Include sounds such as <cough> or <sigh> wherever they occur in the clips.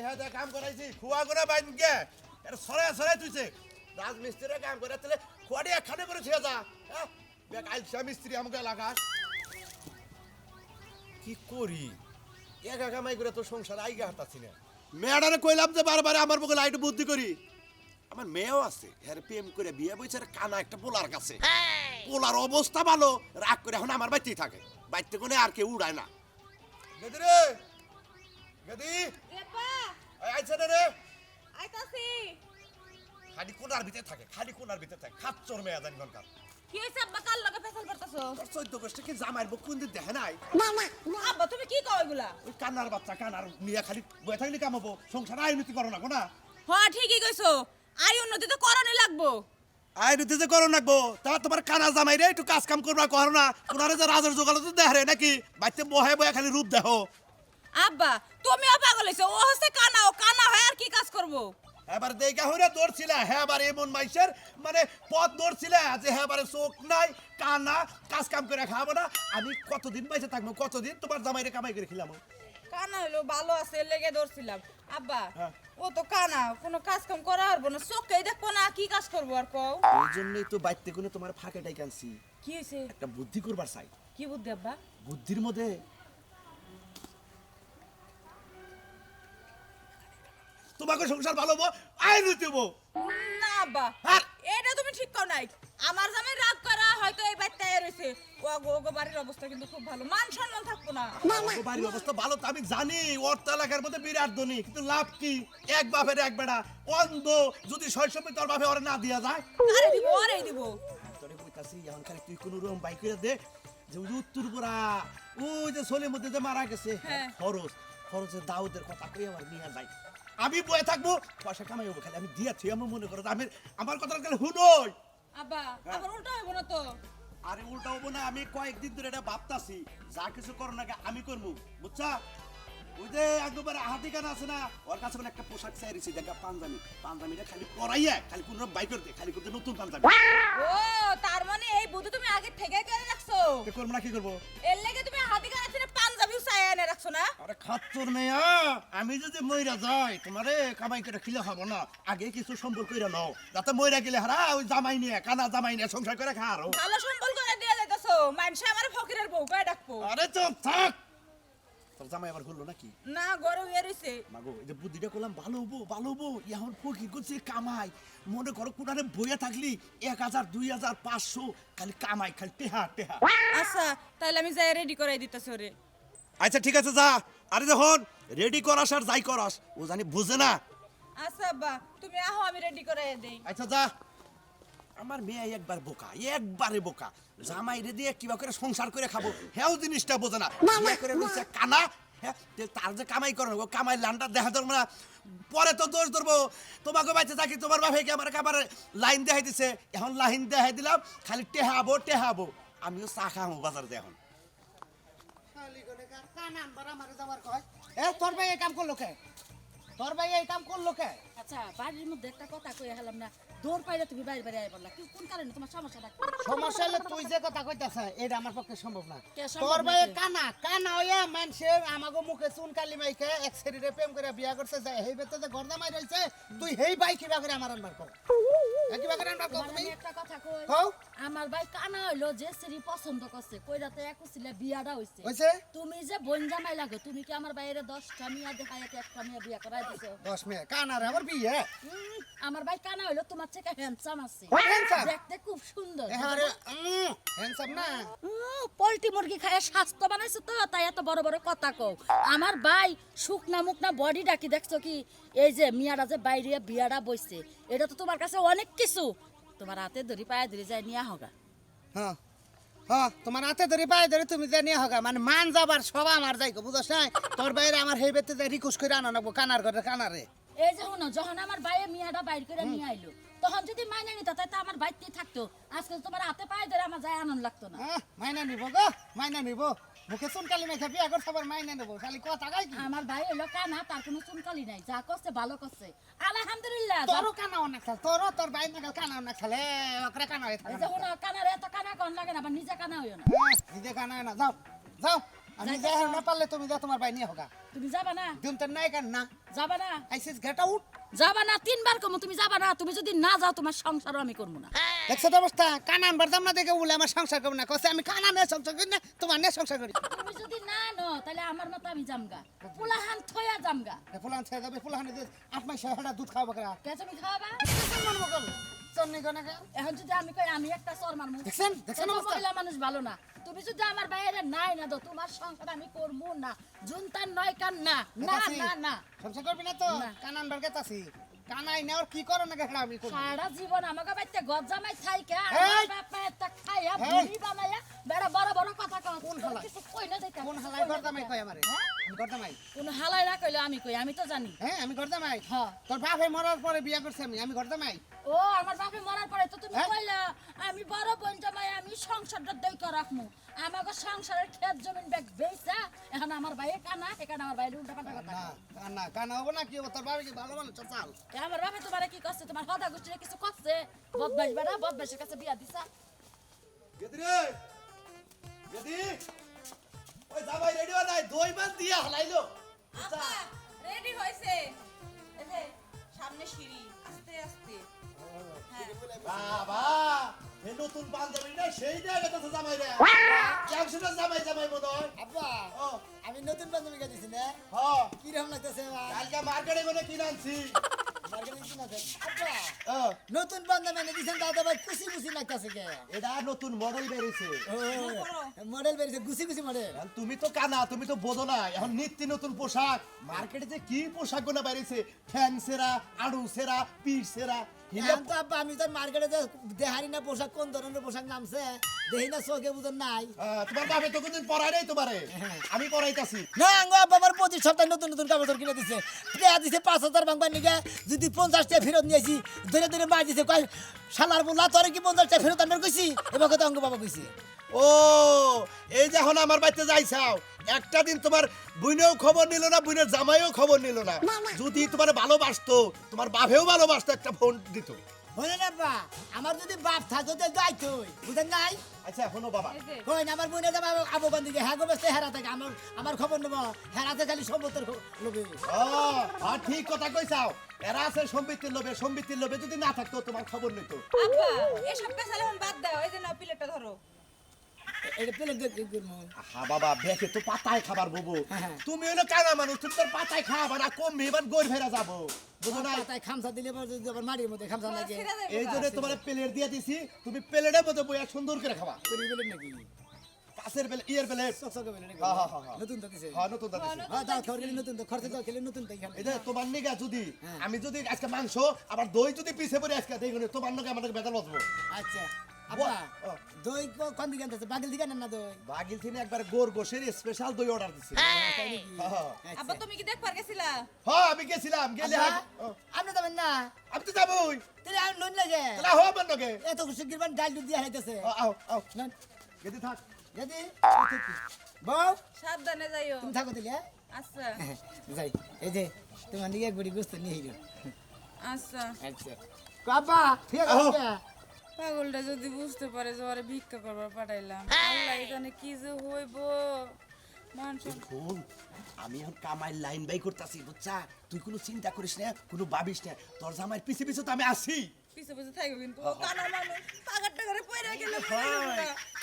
টেহা দিয়ে কাম করাইছি খুয়া করে বাইন গে। এটা সরাই সরাই তুইছে রাজমিস্ত্রিরে কাম করে তাহলে খুয়াটি একখানে করে ছেড়ে যা হ্যাঁ দেখ আইসা মিস্ত্রি আমাকে লাগাস কি করি একা কামাই করে তোর সংসার আইগা হাঁটাচ্ছি না মেয়েটারে কইলাম যে বারবার আমার বকে লাইট বুদ্ধি করি আমার মেয়েও আছে প্রেম করে বিয়ে বইছে কানা একটা পোলার কাছে। পোলার অবস্থা ভালো রাগ করে এখন আমার বাড়িতেই থাকে। বাড়িতে কোনে আর কেউ উড়ায় না। গেদি রে গেদি আইছে না রে আইতাছি। খালি কোনার ভিতরে থাকে খালি কোনার ভিতরে থাকে। খাচ্চর মেয়ে জানি কোনকার। কি হইছে আব্বা কাল লগে ফেসাল করতেছো? তোর চোদ্দ গোষ্ঠী কি জামাইর বুক কোন দিন দেখে নাই? আব্বা তুমি কি কও এগুলা? ওই কান্নার বাচ্চা কানার নিয়ে খালি বয়ে থাকলে কামাবো সংসার করো না গো না হ্যাঁ ঠিকই কইছো। আই উন্নতি তো করণই লাগবো। আইনতি যে করো নাকবো তা তোমার কানা জামাই রে একটু কাজ কাম করবা করো না। কোনারে যে রাজের জোগালো তো দেখে রে নাকি? বাচ্চা বহে বহে খালি রূপ দেখো। আব্বা তুমিও পাগল হইছো। ও হচ্ছে কানা ও কানা হয় আর কি কাজ করব? এবার দেখা হইরে দৌড়ছিল হ্যাঁ এবার এমন মাইসের মানে পথ দৌড়ছিল যে হ্যাঁ এবারে চোখ নাই কানা কাজ কাম করে খাব না। আমি কতদিন বাইসে থাকব কতদিন তোমার জামাইরে কামাই করে খেলাম কানা হইল ভালো আছে লেগে ধরছিলাম আব্বা হ্যাঁ। ও তো কানা কোনো কাজ কাম করা পারব না চোখেই দেখব না কি কাজ করব আর কও। ওই জন্যই তো বাইতে কোনো তোমার ফাঁকে ডাই কানছি কি হয়েছে একটা বুদ্ধি করবার চাই। কি বুদ্ধি আব্বা? বুদ্ধির মধ্যে তোমাকে সংসার ভালো হব আইন দেবো না আব্বা আর- এটা তুমি ঠিক কর নাই। আমার জামাই রাগ করা হয়তো এই বাড়িতে রয়েছে। ও গো গো বাড়ির অবস্থা কিন্তু খুব ভালো। মান সম্মান থাকব না। ও বাড়ির অবস্থা ভালো তো আমি জানি অর্থ এলাকার মধ্যে বিরাট ধনী। কিন্তু লাভ কি? এক বাপের এক বেড়া। অন্ধ যদি শৈশবে তোর বাপে ওরে না দিয়া যায়? আরে দিব আরে দিব। তোরে কইতাছি এখন খালি তুই কোন রকম বাইক করে দে যে ওই যে উত্তরপুরা ওই যে সোলের মধ্যে যে মারা গেছে। হ্যাঁ। খরচ খরচের দাউদের কথা কই আমার নিয়ে যাই আমি বয়ে থাকব। পয়সা কামাই হব খালি আমি দিয়েছি আমার মনে করো আমি আমার কথা খালি হুনই আব্বা আবার উল্টা হইব না তো? আরে উল্টা হব না আমি কয়েকদিন ধরে এটা ভাবতাছি। যা কিছু করো না আমি করব বুঝছা? ওই যে একবার হাতি গান আছে না ওর কাছে মানে একটা পোশাক চাইছি দেখা পাঞ্জাবি। পাঞ্জাবিটা খালি পরাইয়া খালি কোন বাইক করতে খালি করতে নতুন পাঞ্জাবি। ও তার মানে এই বুদ্ধি তুমি আগে থেকে করে রাখছো? কে করব না কি করব? এর লেগে তুমি হাতি গানা ছিল পাঞ্জাবি চাই এনে রাখছো না? আরে খাচ্চর মেয়া আমি যদি মইরা যাই তোমারে কামাই করে খিলে খাব না। আগে কিছু সম্পর্ক কইরা নাও যাতে মইরা গেলে হারা ওই জামাই নিয়ে কানা জামাই নিয়ে সংসার করে খা আরও। ভালো সম্বল করে দিয়ে যাইতাছো মানুষে আমার ফকিরের বউ কয়ে ডাকবো। আরে চুপ থাক! তোর জামাই আবার ঘুরলো নাকি? না গরু ইয়ে রইছে। মাগো এই যে বুদ্ধিটা করলাম ভালো হব ভালো হব এখন ফকির করছে কামাই। মনে করো কোনারে বইয়া থাকলি এক হাজার দুই হাজার পাঁচশো খালি কামাই খালি টেহা টেহা। আচ্ছা তাহলে আমি যাই রেডি করাই দিতেছি ওরে। আচ্ছা ঠিক আছে যা। আরে যখন রেডি করাস আর যাই করাস ও জানি বুঝে না। আচ্ছা আব্বা তুমি আহো আমি রেডি করাই দেই। আচ্ছা যা। আমার মেয়ে একবার বোকা একবারে বোকা। জামাই রে দিয়ে কিবা করে সংসার করে খাব হেও জিনিসটা বোঝে না। করে রয়েছে কানা হ্যাঁ তার যে কামাই করে ও কামাই লানটা দেখা ধরবো না। পরে তো দোষ ধরবো। তোমাকে বাইতে থাকি তোমার বাপে কি আমার আবার লাইন দেখাই দিছে? এখন লাইন দেখাই দিলাম খালি টেহাবো টেহাবো। আমিও চা খাব বাজার এখন। এ তোর ভাই এই কাম করল কে তোর ভাই এই কাম করল কে আচ্ছা বাড়ির মধ্যে একটা কথা কই হেলাম না। দৌড় পাইলে তুমি বাইরে বাইরে আই বললা কি কোন কারণে তোমার সমস্যাটা? সমস্যা হলে তুই যে কথা কইতাছ এটা আমার পক্ষে সম্ভব না। তোর ভাই? কানা কানা হইয়া মানুষে আমাগো মুখে চুন কালি মাইকে এক শরীরে প্রেম করে বিয়া করছে যায় হেই বেতে যে গর্দা মাই রইছে তুই হেই ভাই কিবা করে আমার আনবার কর। কিবা করে কর তোমার তুমি? একটা কথা কই? কও। আমার ভাই কানা হইল যে সেরি পছন্দ করছে কইরাতে একুছিলে বিয়াটা হইছে। হইছে? তুমি যে বোন জামাই লাগো তুমি কি আমার বাইরে দশটা মিয়া দেখাই একটা মিয়া বিয়া করাই দিছো? দশ মিনিট কানারে আমার বিয়ে? উম, আমার ভাই কানা হইল তোমার থেকে হ্যান্ডসাম আছে? দেখতে খুব সুন্দর। হ্যান্ডসাম না? পোল্ট্রি মুরগি খায় স্বাস্থ্য বানাইছে তো তাই এত বড় বড় কথা কও। আমার ভাই শুকনা মুকনা বডি ডাকি দেখছ কি? এই যে মিয়ারা যে বাইরে বিয়াটা বইছে এটা তো তোমার কাছে অনেক কিছু। তোমার হাতে ধরি পায়ে ধরে যায় নিয়া হোগা। হ্যাঁ হ্যাঁ তোমার হাতে ধরে পায়ে ধরে তুমি যে নিয়ে হগা। মানে মান যাবার সব আমার যাই গো বুঝছ না তোর বাইরে আমার হেই বেতে যে রিকুশ করে আনা নাকবো কানার ঘরে কানারে। এই যে শুনো যখন আমার ভাইয়ে মিয়াটা বাইর করে নিয়ে আইলো তখন যদি মাইনে নিত তাই তো আমার বাইতেই থাকতো। আজকে তো তোমার হাতে পায়ে ধরে আমার যায় আনন্দ লাগতো না। মাইনা নিব গো মাইনা নিব। মুখে চুনকালি মেখে বিয়া করছে আবার মাইনা নেব। খালি কথা গাই আমার ভাই হইল কানা তার কোনো চুনকালি নাই। যা করছে ভালো করছে। আলহামদুলিল্লাহ তোরও কানা অনেক খেল তোরও তোর বাইর নাগাল কানা অনেক খেলে। ওকরে কানা হয়ে থাকে এই যে শুনো কানার এত কানা কন লাগে না নিজে কানা হইও না। নিজে কানা না। যাও যাও। আমি? যাই না পারলে তুমি যা তোমার ভাই নিয়ে হোগা। তুমি যাবা না? দিম তো নাই কান না যাবা না? আইসিস ঘাটা উঠ যাবা না তিনবার কমো তুমি যাবা না তুমি যদি না যাও তোমার সংসারও আমি করব না। দেখছ তো অবস্থা? কানান বারদাম না দেখে বলে আমার সংসার করব না। কসে আমি কানা নে সংসার করি না তোমার নিয়ে সংসার করি। তুমি যদি না নো তাহলে আমার মতো আমি জামগা পোলাহান থয়া জামগা ফুলান থয়া যাবে আট মাস ছয় দুধ খাওয়াবো কেন তুমি খাওয়াবা? এখন যদি আমি কই আমি একটা চর মারমু দেখছেন? দেখছেন অবস্থা? মহিলা মানুষ ভালো না। তুমি যদি আমার বাইরে নাই না তো তোমার সংসার আমি করব না। জুনতার নয় কান না না না না। সংসার করবি না তো? না। কানান বার গেতাছি। কানাই না ওর কি করো না গেছড়া আমি করব? সারা জীবন আমাকে বাইতে গজ্জামাই থাইকে! আমার বাপ মায়ের তা খাইয়া বুড়ি বানাইয়া বেড়া বড় বড় কথা কও। কোন হালাই? কিছু কই না যাইতা কোন হালাই গর্দামাই কয় আমারে? হ্যাঁ? আমি গর্দামাই। কোন হালাই না কইলে আমি কই? আমি তো জানি। হ্যাঁ আমি গর্দামাই। হ্যাঁ। তোর বাপে মরার পরে বিয়া করছে আমি আমি গর্দামাই। ও আমার বাপে মরার পরে তো তুমি হ্যাঁ? কইলা আমি বড় বোন জামাই আমি সংসারটা দইকে রাখমু। আমাকে সংসারের ক্ষেত জমিন ব্যাগ বেচা এখন আমার ভাইয়ে কানা এখানে আমার ভাইয়ের উল্টা পাল্টা কথা কানা কানা হব না কি হব? তোর বাবা কি ভালো চাল আমার বাপে তোমার কি করছে তোমার হদা গোষ্ঠীরে কিছু করছে বদমাইশ বেড়া বদমাইশের কাছে বিয়া দিছা। গেদি ওই জামাই রেডি হয় নাই? দই মাছ দিয়া হালাইলো। আপা রেডি হইছে। এই সামনে সিঁড়ি। আস্তে আস্তে। হ্যাঁ। বাবা এই নতুন পাঞ্জাবি না সেই জায়গাতে তো জামাই রে। একশোটা জামাই জামাই মনে হয় আব্বা আমি নতুন বান্ধবী গেছি না। হ। কীরকম লাগতেছে কালকে মার্কেটে মনে কিনে আনছি নতুন বান্ধবী এনে দিছেন দাদা ভাই খুশি খুশি লাগতেছে কে? এটা নতুন মডেল বেরিয়েছে। মডেল বেরিয়েছে গুছি গুছি মডেল তুমি তো কানা তুমি তো বোঝো না এখন নিত্য নতুন পোশাক। মার্কেটে যে কি পোশাকগুলো বেরিয়েছে? ফ্যান সেরা আড়ু সেরা পিঠ সেরা। আমি তো মার্কেটে দেহারি না পোশাক কোন ধরনের পোশাক নামছে না চোখে বুঝন নাই। তোমার বাপে তো কোনদিন পড়াই নাই তোমারে? আমি পড়াইতাছি না আঙ্গো আমার প্রতি সপ্তাহে নতুন নতুন কাপড় কিনে দিছে। দিছে পাঁচ হাজার ভাঙবার নিগে যদি পঞ্চাশ টাকা ফেরত নিয়েছি ধরে ধরে মার দিছে কয় শালার বলা তোর কি পঞ্চাশ টাকা ফেরত আনবার কইছি? এবার কথা অঙ্গ বাবা কইছে। ও এই যে এখন আমার বাড়িতে যাইছাও একটা দিন তোমার বুইনেও খবর নিল না বুইনের জামাইও খবর নিল না। যদি তোমার ভালোবাসতো তোমার বাপেও ভালোবাসতো একটা ফোন দিত। হলে না বা আমার যদি বাপ থাকতো তো যাইতো বুঝেন নাই? আচ্ছা এখনও বাবা। কই আমার আবগান দিকে হ্যাঁ হেরা থাকে আমার আমার খবর নেব। হেরাতে খালি সম্পত্তির লোভে ও আর ঠিক কথা কইছাও। এরা আছে সম্বিতির লোভে সম্বিতির লোভে যদি না থাকতো তোমার খবর নিত। আপা এসব বাদ দাও এই যে প্লেটটা ধরো। হা বাবা বেকে তো পাতায় খাবার বুবু। হ্যাঁ। তুমি হলো কানা মানুষ তুমি তোর পাতায় খাবার না কম এবার গই ফেরা যাব। বুঝো না তাই খামসা দিলে আবার মাটির মধ্যে খামসা লাগে। এই জন্য তোমার প্লেট দিয়ে দিছি তুমি প্লেটের মধ্যে বইয়া সুন্দর করে খাবা। করি বলেন নাকি? কাছের প্লেট ইয়ের প্লেট চকচকে বলে নাকি? হ্যাঁ, হ্যাঁ, হ্যাঁ, হ্যাঁ। নতুন হ্যাঁ নতুন দাম হ্যাঁ দাও খরচ নতুন খরচে দাও খেলে নতুন তোমার নিগা যদি হ্যাঁ। আমি যদি আজকে মাংস আবার দই যদি পিছে পড়ে আজকে তোমার নাকি আমার বেতন বাঁচবো আচ্ছা। দই কোন দিকে আনতেছে? বাগিল দিকে না দই? বাগিল থেকে একবার গোর গোসের স্পেশাল দই অর্ডার দিছি। তাই হ্যাঁ। আচ্ছা। তুমি কি দেখবার গেছিলা? হ্যাঁ আমি গেছিলাম গেলে আব্বা, আগ- ও, আপনি যাবেন না? আমি তো যাবোই। তাহলে আমি লোন লাগে। তাহলে হো এত ডাল দুধ দিয়ে হাইতেছে আও আও লোন গেদি থাক। যদি বউ? সাবধানে যাইও। তুমি থাকো দিলে আচ্ছা। <laughs> যাই। এই যে তোমার নিয়ে এক বুড়ি গুস্ত নিয়ে আচ্ছা। আচ্ছা। বাবা ঠিক আছে। পাগলটা যদি বুঝতে পারে যে ওরে ভিক্ষা করবার পাঠাইলাম। আল্লাহ এখানে কি যে হইব? আমি এখন কামাই লাইন বাই করতেছি বুঝছা? তুই কোনো চিন্তা করিস না কোনো ভাবিস না। তোর জামাই পিছে পিছে তো আমি আছি। পিছে পিছে থাকবে কিন্তু কানা মানুষ। পাগার টাকারে পয়রা গেলে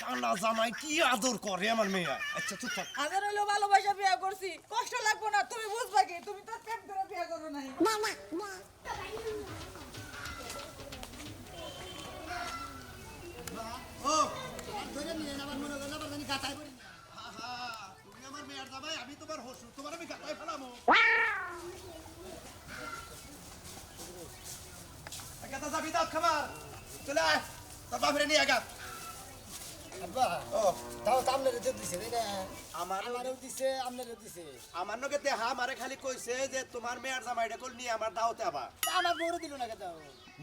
কানা জামাই কি আদর করে আমার মেয়ে। আচ্ছা চুপ থাক। হাজার হইল ভালোবাসা বিয়া করছি। কষ্ট লাগবো না তুমি বুঝবা কি? তুমি তো প্রেম করে বিয়া করো নাই। ও ধরে নিয়ে আমার মনে হয় না জানি গাতায় পড়ি আহা, তুমি আমার মেয়ের জামাই আমি তোমার হসু তোমার আমি গাতায় ফেলামো। খাবার চলে আয়। তোর বাপরে নিয়ে আগা আব্বা ও তাও তো আপনার দিছে তাই না আমার নগে দেহা খালি কইছে যে তোমার মেয়ের জামাইটা কল নিয়ে আমার দাওতে আবার আমার বউরও দিল না কেন?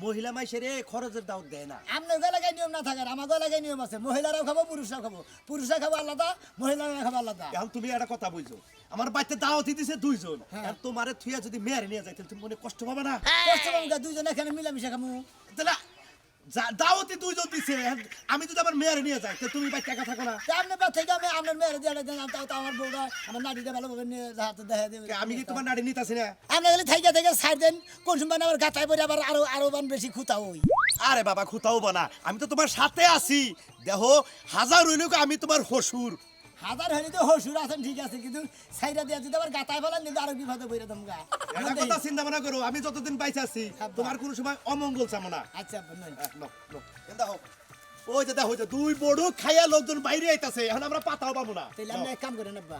মহিলা মাইসের খরচের দাওত দেয় না। আপনার গলাগায় নিয়ম না থাকার আমার গলাগায় নিয়ম আছে। মহিলারাও খাব পুরুষরাও খাব। পুরুষরা খাব আলাদা মহিলারা খাব আলাদা। এখন তুমি একটা কথা বুঝছ আমার বাড়িতে দাওয়াতি দিছে দুইজন। আর তোমারে থুইয়া যদি মেয়ের নিয়ে যাইতে তুমি মনে কষ্ট পাবে না? কষ্ট পাবো দুইজন এখানে মিলামিশা খামু। তাহলে দাওয়াতে দুইজন দিছে। আমি যদি আমার মেয়ের নিয়ে যাই তো তুমি টাকা থাকো না। আপনি বা থেকে আমি আপনার মেয়ের দিয়ে দেন তাও আমার বউটা আমার নাড়িটা ভালোভাবে নিয়ে হাতে দেখা দেবে আমি কি তোমার নাড়ি নিতেছি না? আপনি খালি থেকে থেকে সাইড দেন কোন সময় আমার গাতায় পড়ে আবার আরও আরও বান বেশি খুঁতা হই। আরে বাবা খুতাও বানা আমি তো তোমার সাথে আছি। দেখো হাজার হইলেও আমি তোমার হসুর। হাজার হলে তো হসুর আছেন ঠিক আছে কিন্তু সাইডা দিয়া যদি আবার গাতায় ফেলান কিন্তু আরও বিপদে বইরে দম গা। একটা কথা চিন্তা ভাবনা করো আমি যতদিন বাইচে আছি হ্যাঁ, তোমার কোনো সময় অমঙ্গল চামো না। আচ্ছা নাও। এন দেখো ওই যে দেখো যে দুই বড় খাইয়া লোকজন বাইরে আইতাছে এখন আমরা পাতাও পাবো না। তাহলে আমরা এক কাম করেন আব্বা।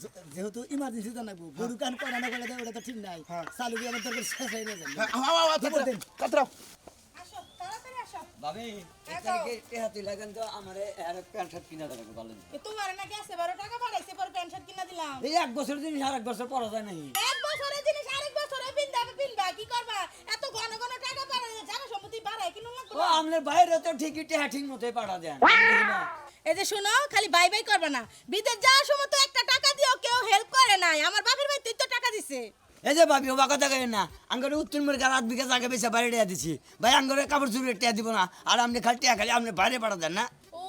যে- যেহেতু ইমার্জেন্সি তো নাকবো গরু কান করা না করলে ওটা তো ঠিক নাই। হ্যাঁ। চালু দিয়ে আমার দরকার শেষ হয়ে যাবে। ভাবি এক তারিখে টেহাতি লাগেন তো? আমারে আর প্যান্ট শার্ট কিনা দেবে ভালো তোমার নাকি আছে বারো টাকা পাঠাইছে পর প্যান্ট শার্ট কিনা দিলাম। এই এক বছর জিনিস আর বছর পরা যায় নাই এক বছরের জিনিস আরেক বছরে পিনবা পিনবা কি করবা? এত ঘন ঘন টাকা পাঠাই জানা সম্পত্তি বাড়ায় কিনো লাগবে? ও আপনার বাইরে তো ঠিকই টেহা ঠিক মতোই পাঠা দেন এই যে শুনো খালি বাই বাই করবে না। বিদেশ যাওয়ার সময় তো একটা টাকা দিও কেউ হেল্প করে নাই। আমার বাপের ভাই তুই তো টাকা দিছে। এই যে ভাবি ও কথা কই না আঙ্গরে উত্তর মেরে রাত বিঘা জায়গা বেচা বাইরে টেয়া দিছি। ভাই আঙ্গরে কাপড় চুরি টেয়া দিব না আর আপনি খালি টেয়া খালি আপনি বাইরে পাঠা দেন না। ও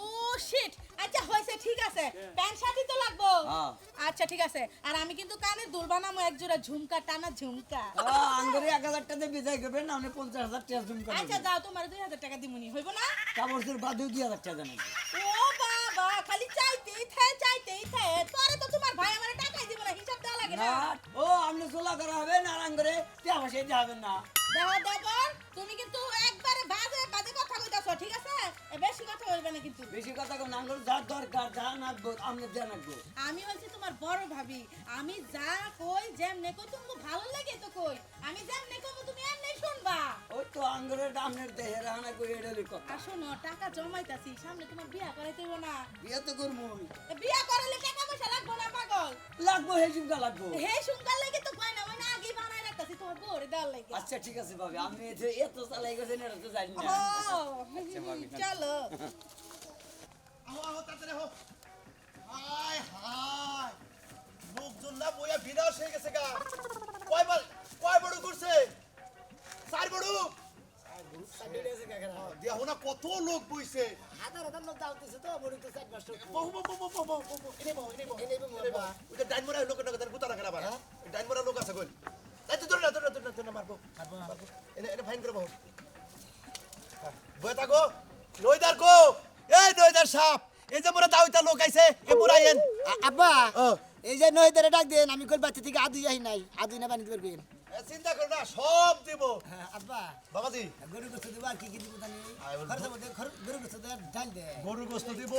শিট আচ্ছা হয়েছে ঠিক আছে। প্যান্ট শার্টই তো লাগবো। হ্যাঁ। আচ্ছা ঠিক আছে। আর আমি কিন্তু কানে দুল বানামো এক জোড়া ঝুমকা টানা ঝুমকা। ও, আঙ্গরে এক হাজার টাকা বিদায় করবেন না আপনি পঞ্চাশ হাজার টাকা জুম করে আচ্ছা যাও তোমার দুই হাজার টাকা দিমুনি হইব না? কাপড় চুরি দুই হাজার টাকা দেন। ও বাবা খালি চাইতেই থাকে চাইতেই থাকে পরে তো তোমার ভাই আমার টাকাই দিব না হিসাব দেওয়া লাগে না। না ও আপনি চোলা করা হবে না আর আঙ্গরে টেয়া বসে যাবেন না? দেখো দেবর তুমি কিন্তু একবারে বাজে বাজে কথা কইতাছো ঠিক আছে? বেশি কথা হইবে না কিন্তু। বেশি কথা যা দরকার যা নাকবো আপনি দেয়া নাকবো। আমি হচ্ছে তোমার বড় ভাবি। আমি যা কই যেমনে কই তুমি ভালো লাগে তো কই। আমি যেমনে কইবো তুমি এমনি শুনবা। আঙ্গরের আপনার দেহের আনা কই এডলি কথা। শোনো টাকা জমাইতাছি সামনে তোমার বিয়া করাইতে হইবো না। বিয়ে তো করব আমি বিয়া করালে টাকা পয়সা লাগবো না পাগল? লাগবো হে চুমকা লাগবো। হে শুনকার লাগে তো কয় না মানে আগে বানাই রাখতাছি তোমার বউরে দেওয়ার লাগে। আচ্ছা ঠিক আছে ভাবি আমি এত চালাই গেছেন এটা তো জানি না। চলো। আও, আও, তাড়াতাড়ি আও। হায়, হায়। লোকজন না বইয়া বিনাশ হয়ে গেছে গা। কয়বার কয় বড় করছে চার বড়। দেখো না কত লোক বইছে? হাজার হাজার লোক দাওতেছে তো বড় তো চার পাঁচশো বহু বহু বহু বহু বহু বহু এনে বহু এনে বহু। এনে বহু ওই ডাইন মরা লোক না তার গুতা রাখা আবার। ডাইন মরা লোক আছে কই? এই তো ধরে না ধরে ধরে ধরে মারবো। মারবো এনে এনে ফাইন করে বহু। নইদার এই নইদার সাপ। এই যে মোরা দাউইতা লোক আইছে এ মোরা এন আব্বা ও। এই যে ডাক দেন আমি কল বাচ্চা থেকে আদুই যাই নাই। আদুই না বানিয়ে চিন্তা করো না সব দিব। আব্বা বাবাজি। গরু গোস্ত দিব আর কি কি দিব জানি মধ্যে গরু গোস্ত ডাল দে। গরু গোস্ত দিব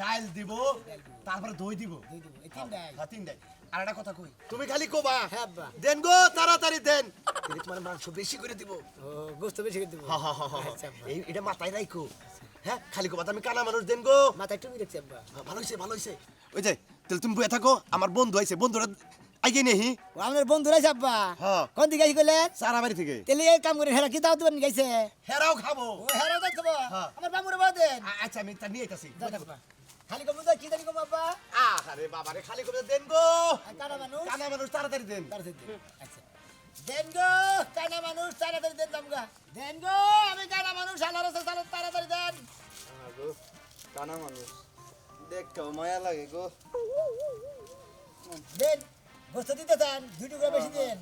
ডাইল দিব তারপরে দই দিব। দুই দিব এই তিন ডাল। হ্যাঁ তিন ডাইল আর একটা কথা কই তুমি খালি কোবা। হ্যাঁ, আব্বা। দেন গো তাড়াতাড়ি দেন। কিন্তু তোমার মাংস বেশি করে দিব। ও গোস্ত বেশি করে দিব। হা হা হা হা আব্বা। এই এটা মাথায় রাখো হ্যাঁ খালি কোবা আমি কানা মানুষ দেন গো। মাথায় টুপি রাখছি আব্বা। হ্যাঁ, ভালো হইছে ভালো হইছে। ওই যে তাহলে তুমি বয়ে থাকো আমার বন্ধু আইছে বন্ধুরা আইগে নেহি। ও আপনার বন্ধুরা আছে আব্বা হ্যাঁ। কোন দিকে আইছি কইলেন সারা বাড়ি থেকে। তাহলে এই কাম করে হেরা কি দাও দিবেন গাইছে? হেরাও খাব। ও হেরা দাও দেবো হ্যাঁ। আমার বামুরে বাদ দেন। আচ্ছা আমি তা নিয়ে আইতাছি। খালি কম কি জানি কম আব্বা আরে বাবা রে খালি করে দেন গো। কানা মানুষ? কানা মানুষ তাড়াতাড়ি দেন। তাড়াতাড়ি দেন। আচ্ছা। দেন গো কানা মানুষ তাড়াতাড়ি দেন দামগা দেন গো আমি কানা মানুষ রাস্তা চালাত তাড়াতাড়ি দেন। কানা মানুষ। দেখতেও মায়া লাগে গো। দেন। গোস্ত দিতে দেন দুই টুকরা বেশি দেন।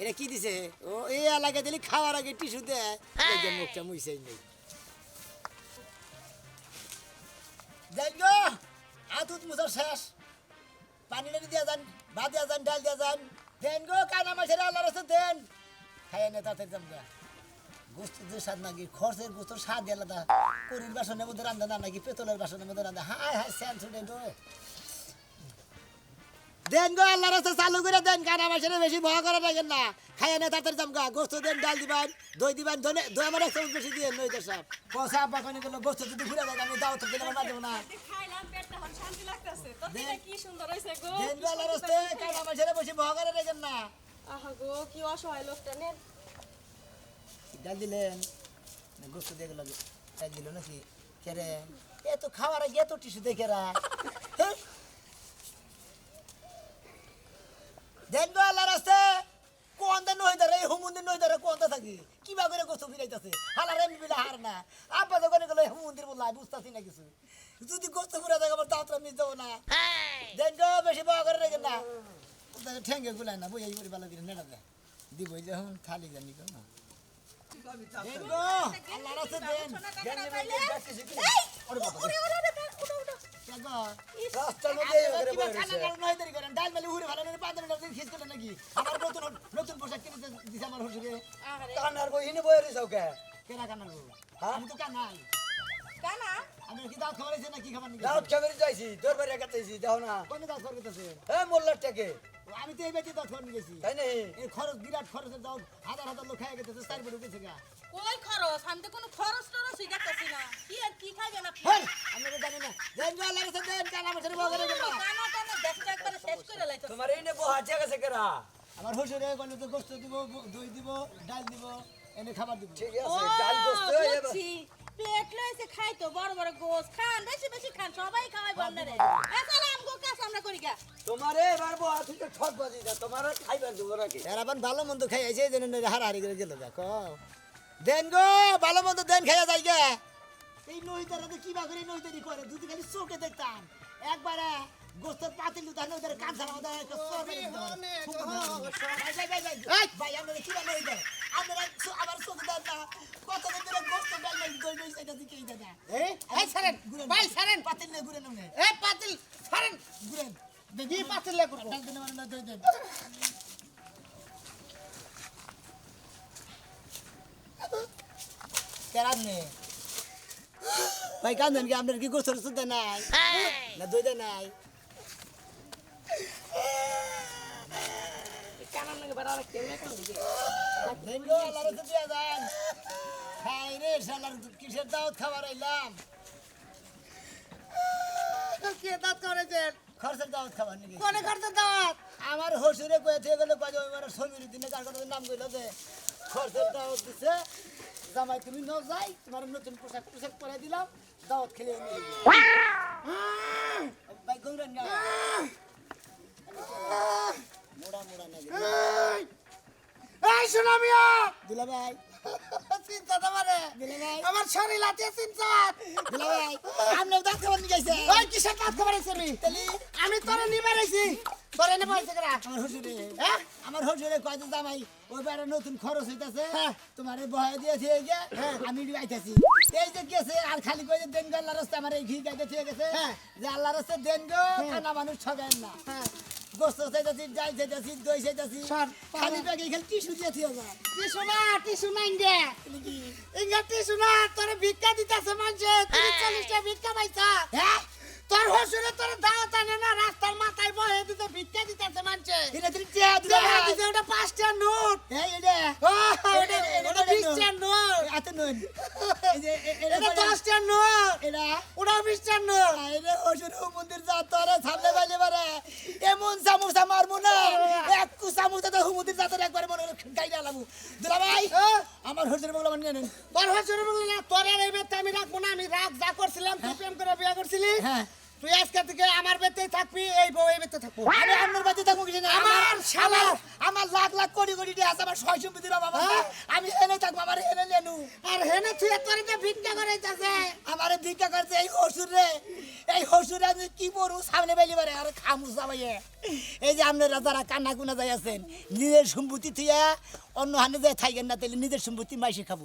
এটা কি দিছে? ও এই এলাকা দিলে খাওয়ার আগে টিস্যু দেয়। দেখবেন মুখটা মুইছেই নেই দেন গো আতুত মুসার শেষ। পানি টানি দিয়া যান ভাত দিয়া যান ডাল দিয়া যান। দেন গো কানা মাছের আল্লাহ রাস্তা দেন। খাইয়া নে তাতে যামগা গোস্ত যে স্বাদ নাকি? খরচের গোস্তর স্বাদ আলাদা। করির বাসনের মধ্যে রান্ধা না নাকি পেতলের বাসনের মধ্যে রান্ধা হাই হাই স্যান গো দেন গো আল্লাহ রাস্তা চালু করে দেন কানা মাছের বেশি ভয় করা লাগেন না। খাইয়া নে তাড়াতাড়ি যামগা গোস্ত দেন ডাল দিবেন দই দিবেন দই দই আমার এক বেশি দিয়ে নই তো সব। পয়সা আব্বা কোনি গেল গোস্ত যদি ঘুরে যায় আমি দাও তো দিলে আমার দেবো না দেন। কি সুন্দর হইছে গো? দেন গো আল্লাহ রাস্তা কানা মাছের বেশি ভয় করে লাগেন না। আহা গো কি অসহায় লোকটা নেন। ডাল দিলেন গোস্ত দিয়ে গেল ডাল দিল নাকি? কে রে? এ তো খাওয়ার আগে এত টিস্যু দেখে রা। গো আল্লাহ রাস্তা। কোন দিন নই দাঁড়াই হুমুন দিন নই নই ধরে, কোন থাকি? কিবা করে গোস্ত ফিরাইতেছে? হালার এমনি বিলা হার না। আব্বা যখন গেল মন্দির বললাম বুঝতেছি না কিছু। যদি গোস্ত ফুরা থাকে আমার দাঁতরা মিস যাব না। গো, বেশি বয়া করে রেখে না। ঠেঙ্গে গুলাই না বই এই করে ভালো করে, নেড়া দেয় দিব যখন, খালি জানি কেন নতুন নতুন পোশাক কিনে দে- দিছে আমার হুজুরে। কানার বই হিনে বই রিসাও কে কেনা কানা গো? হ্যাঁ? আমি তো কানাই। কানা আমি কি দাঁত খাওয়াইছে না কি খাবার নাকি? রাউত খাবেরি যাইছি তোর বাড়ি একাতেছি যাও না কোনে দাঁত করতেছে? হ্যাঁ মোল্লার টাকে আমি তো এই দাঁত খাওয়ার নিয়ে গেছি। তাই নাই এই খরচ বিরাট খরচের দাম হাজার হাজার লোক খাইয়া গেছে চার বেড়ে গেছে গা কই খরচ? আমি তো কোনো খরচ টরচই দেখতেছি না। কি আর কি খাইবেন আপনি? আমি তো জানি না। দেন গো আল্লাহর কাছে দেন কানা আমার বগরে গেল কানা টানা দেখতে একবারে শেষ করে লাইতো তোমার এই নে বহা ঠিক আছে কেরা? আমার হুজুরে বলে তো গোস্ত দিব দই দিব ডাল দিব এনে খাবার দিব। ঠিক আছে ডাল গোস্ত পেট লইছে খাইতো বড় বড় গোস। খান বেশি বেশি খান সবাই খাওয়াই বন্ধারে এছাড়া আমগো কাজ আমরা করি গা। তোমারে এবার বউ তুই তো ঠক বাজি না তোমারে খাইবার দেবো নাকি? এর আবার ভালো মন্দ খাই আছে যেন হার হারাহারি করে গেল দেখো দেন গো ভালো মন্দ দেন খাইয়া যাই গে। এই নহিতারা তো কিবা করে নহিতারি করে দুদিন খালি চোখে দেখতাম। একবারে গোস্তর পাতিল দুধ ওদের কান ছাড়া ওদের একটা সর মেরে। ভাই, আপনারা কিবা নহিতার? আপনারা চো- আবার চোখে দেন না। কতদিন ধরে গোস্ত ডাল নাই, দই নাই, সেটা দিকেই দেন না। এই এই ছাড়েন ভাই ছাড়েন পাতিল নিয়ে ঘুরেন আপনি। এই পাতিল ছাড়েন ঘুরেন। কি পাতিল লে করব ডাল দেন আমার না, দই দেন। কেরান নে ভাই কান্দেন কি আপনার কি গোসল সুদ্ধ নাই না নাই দেন গো, আল্লাহর কাছে দিয়া যান। খাই রে, শালার কিসের দাওয়াত খাবার আইলাম কে দাঁত করেছেন খরচের দাওয়াত খাবার নাকি কোনে করতে দাঁত আমার হসুরে কয়ে থেকে গেলে কয়ে মানে সমীর দিনে কার কথা নাম কইল যে খরচের দাওয়াত দিছে জামাই তুমি ন যাই তোমার নতুন পোশাক পোশাক পরে দিলাম দাওয়াত খেলে নিয়ে ভাই গৌরান এই শোনা মিয়া। দুলা ভাই চিন্তা তোমারে দুলা ভাই আমার শরীর লাতে চিন্তা দুলা ভাই আপনি দাঁত খাবার নিয়ে গেছে ওই কিসের দাঁত আমি আমি তোরে তোরে কেরা। আমার হসুরে হ্যাঁ? আমার কয় জামাই ওই বারে নতুন খরচ হইতাছে। হ্যাঁ। তোমার বহায় দিয়েছে এই যে আমি আইতাছি এই যে গেছে আর খালি কই যে দেন গো আল্লাহর রাস্তা আমার এই ঘি গাইতে ঠিক গেছে। হ্যাঁ। যে আল্লাহর রাস্তা দেন গো কানা মানুষ ঠগেন না। গোস্ত চাইতাছি ডাল চাইতাছি দই চাইতাছি খালি ব্যাগে খালি টিস্যু দিয়ে থিয়ে যায় টিসু না টিসু না ইঙ্গে ইঙ্গে টিসু না তোরে ভিক্ষা দিতেছে মানুষে। তুই চল্লিশটা ভিক্ষা পাইছা। হ্যাঁ? তোর হসুরে তোর দাওয়াত আনে না রাস্তার মাথায় বহে দিতে ভিক্ষা দিতেছে মানুষে। এটা দিলে দেখা দিছে ওটা পাঁচটা নোট। এই এটা? ওটা ওটা বিশটা নোট। এত যে এটা এটা দশটা নোট। এটা? ওটা বিশটা নোট। আইরে হসুর মন্দির যা তোরে সামনে বাইলে বারে এমন সামোসা না। এক কু সামোসা তো হুমুদির জাতের একবারে মনে গাই ডালামু দুলা ভাই আমার হসুর বগলা মানে নেন। তোর হসুরে বলল না তোর আর এই আমি রাখব না। আমি রাগ যা করছিলাম তুই প্রেম করে বিয়ে করছিলি। হ্যাঁ। তুই আজকে থেকে আমার বেতেই থাকবি এই বউ এই বেতে থাকব। আমি আপনার বাড়িতে থাকব কিছু না আমার শালা। আমার লাখ লাখ কোটি কোটি দিয়ে আছে আমার ছয় সম্পত্তির অভাব আছে হ্যাঁ? আমি এনে থাকব আমার এনে নেনু আর হেনে তুই তোর যে ভিক্ষা করে যাচ্ছে আমার ভিক্ষা করছে এই হসুর রে। এই হসুর আমি কি করু সামনে বাইলে বারে আর খামু সাবাইয়ে এই যে আপনারা যারা কান্না কুনা যাই আছেন নিজের সম্পত্তি থিয়া অন্য হানে যায় থাকেন না তাহলে নিজের সম্পত্তি মাইসে খাব।